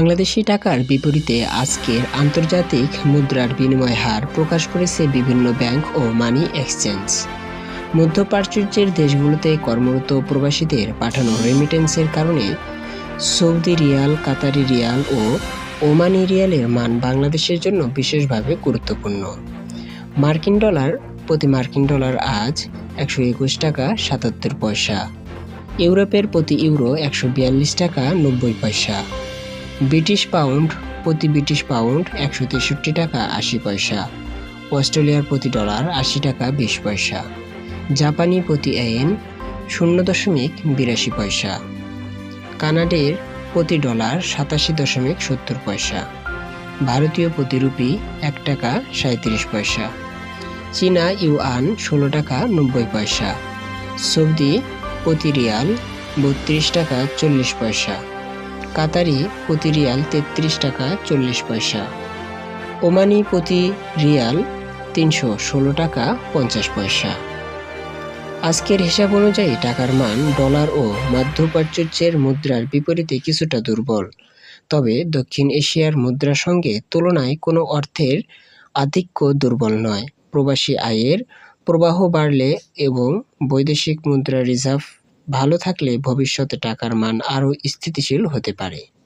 বাংলাদেশি টাকার বিপরীতে আজকের আন্তর্জাতিক মুদ্রার বিনিময় হার প্রকাশ করেছে বিভিন্ন ব্যাংক ও মানি এক্সচেঞ্জ। মধ্যপ্রাচ্যের দেশগুলোতে কর্মরত প্রবাসীদের পাঠানো রেমিটেন্সের কারণে সৌদি রিয়াল, কাতারি রিয়াল ও ওমানি রিয়ালের মান বাংলাদেশের জন্য বিশেষভাবে গুরুত্বপূর্ণ। মার্কিন ডলার, প্রতি মার্কিন ডলার আজ একশো একুশ টাকা সাতাত্তর পয়সা। ইউরোপের প্রতি ইউরো একশো বিয়াল্লিশ টাকা নব্বই পয়সা। ব্রিটিশ পাউন্ড প্রতি ব্রিটিশ পাউন্ড একশো তেষট্টি টাকা আশি পয়সা। অস্ট্রেলিয়ার প্রতি ডলার আশি টাকা বিশ পয়সা। জাপানি প্রতি এন শূন্য দশমিক বিরাশি পয়সা। কানাডের প্রতি ডলার সাতাশি দশমিক সত্তর পয়সা। ভারতীয় প্রতি রুপি এক টাকা সাঁত্রিশ পয়সা। চীনা ইউয়ান ষোলো টাকা নব্বই পয়সা। সৌদি প্রতি রিয়াল বত্রিশ টাকা চল্লিশ পয়সা। কাতারি প্রতি রিয়াল তেত্রিশ টাকা চল্লিশ পয়সা। ওমানি প্রতি রিয়াল তিনশো ষোলো টাকা পঞ্চাশ পয়সা। আজকের হিসাব অনুযায়ী টাকার মান ডলার ও মধ্যপ্রাচ্যের মুদ্রার বিপরীতে কিছুটা দুর্বল। তবে দক্ষিণ এশিয়ার মুদ্রার সঙ্গে তুলনায় কোনো অর্থের আধিক্য দুর্বল নয়। প্রবাসী আয়ের প্রবাহ বাড়লে এবং বৈদেশিক মুদ্রা রিজার্ভ ভালো থাকলে ভবিষ্যতে টাকার মান আরও স্থিতিশীল হতে পারে।